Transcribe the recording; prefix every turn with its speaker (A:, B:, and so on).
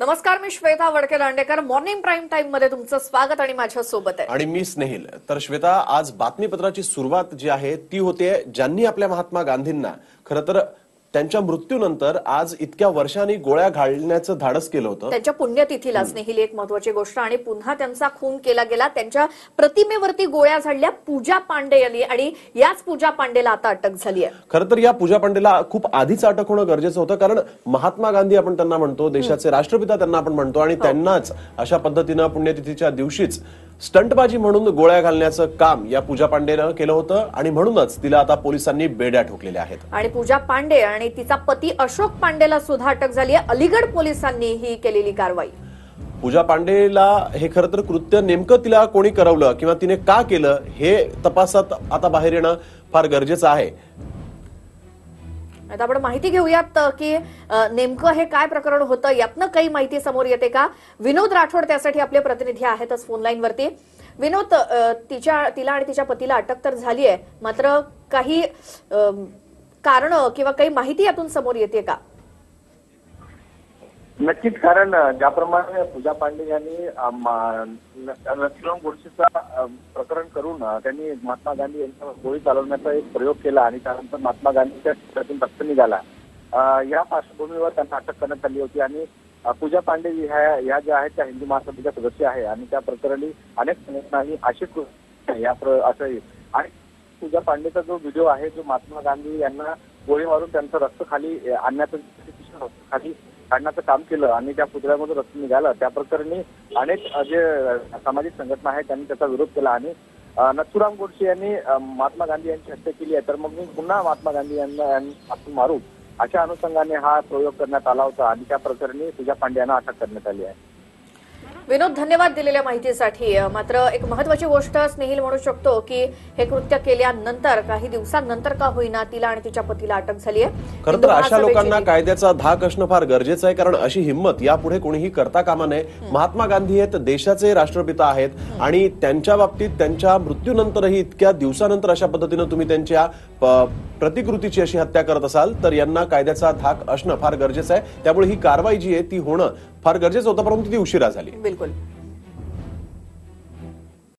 A: नमस्कार मी Shweta Wadke Dandekar. Morning prime टाइममध्ये तुमचं स्वागत आणि माझ्या सोबत आहे.
B: आणि मी स्नेहिल. तर श्वेता आज बातमीपत्राची सुरुवात जी आहे ती होते ज्यांनी आपल्या महात्मा गांधींना खरं तर त्यांच्या मृत्यूनंतर आज इतक्या वर्षांनी गोळ्या घालण्याचं धाडस केलं होतं.
A: त्यांच्या पुण्यतिथीला स्नेहिल एक महत्वाची गोष्ट आणि पुन्हा त्यांचा खून केला गेला. त्यांच्या प्रतिमेवरती गोळ्या झाडल्या पूजा पांडे यांनी आणि याच पूजा पांडेला आता अटक झाली आहे.
B: खरं तर या पूजा पांडेला खूप आधीच अटक होणं गरजेचं होतं कारण महात्मा गांधी आपण त्यांना म्हणतो देशाचे राष्ट्रपिता त्यांना आपण म्हणतो आणि त्यांनाच अशा पद्धतीनं पुण्यतिथीच्या दिवशीच स्टंटबाजी म्हणून गोळ्या घालण्याचं काम या पूजा पांडेनं केलं होतं आणि म्हणूनच तिला आता पोलिसांनी बेड्या ठोकलेल्या आहेत.
A: आणि पूजा पांडे आणि तिचा पती अशोक पांडेला सुद्धा अटक झाली आहे. अलीगड पोलिसांनी ही केलेली कारवाई.
B: पूजा पांडेला हे खरं तर कृत्य नेमकं तिला कोणी करवलं किंवा तिने का केलं हे तपासात आता बाहेर येणं फार गरजेचं आहे.
A: आता आपण माहिती घेऊयात की नेमकं हे काय प्रकरण होतं यातनं काही माहिती समोर येते का? विनोद राठोड त्यासाठी आपले प्रतिनिधी आहेतच फोन वरती. विनोद तिच्या तिला आणि तिच्या पतीला अटक तर झाली आहे मात्र काही कारण किंवा काही माहिती यातून समोर येते का?
C: नक्कीच कारण ज्याप्रमाणे पूजा पांडे यांनी अ, गोडसेचा प्रकरण करून त्यांनी महात्मा गांधी यांच्यावर गोळी चालवण्याचा एक प्रयोग केला आणि त्यानंतर महात्मा गांधीच्या शरीरातून रक्त निघाला. या पार्श्वभूमीवर त्यांना अटक करण्यात आली होती आणि पूजा पांडे ह्या ह्या ज्या आहेत त्या हिंदू महासभेच्या सदस्य आहे आणि त्या प्रकरणी अनेक संघटनांनी आशिक या प्र- असंही. आणि पूजा पांडेचा जो व्हिडिओ आहे जो महात्मा गांधी यांना गोळी मारून त्यांचं रक्त खाली आणण्याचं खाली काढण्याचं काम केलं आणि त्या पुतळ्यामधून रक्त निघालं. त्या प्रकरणी अनेक जे सामाजिक संघटना आहेत त्यांनी त्याचा विरोध केला आणि नथुराम गोडसे यांनी महात्मा गांधी यांची हत्या केली आहे. तर मग मी पुन्हा महात्मा गांधी यांना आपण मारू. अशा अनुषंगाने हा प्रयोग करण्यात आला होता आणि त्या प्रकरणी पूजा पांड्यांना अटक करण्यात आली आहे.
A: विनोद धन्यवाद दिलेल्या माहितीसाठी. मात्र एक महत्वाची गोष्ट स्नेहिल म्हणू शकतो की हे कृत्य केल्यानंतर काही दिवसांनंतर का होईना तिला आणि तिच्या पतीला अटक झाली आहे.
B: खरं तर अशा लोकांना कायद्याचा धाक असणं फार गरजेचं आहे कारण अशी हिंमत यापुढे कोणीही करता कामा नये. महात्मा गांधी आहेत देशाचे राष्ट्रपिता आहेत आणि त्यांच्या बाबतीत त्यांच्या मृत्यूनंतरही इतक्या दिवसानंतर अशा पद्धतीनं तुम्ही त्यांच्या प्रतिकृतीची अशी हत्या करत असाल तर यांना कायद्याचा धाक असणं फार गरजेचं आहे. त्यामुळे ही कारवाई जी आहे ती होणं फार गरजेचं होतं परंतु ती उशिरा झाली.
A: बिलकुल.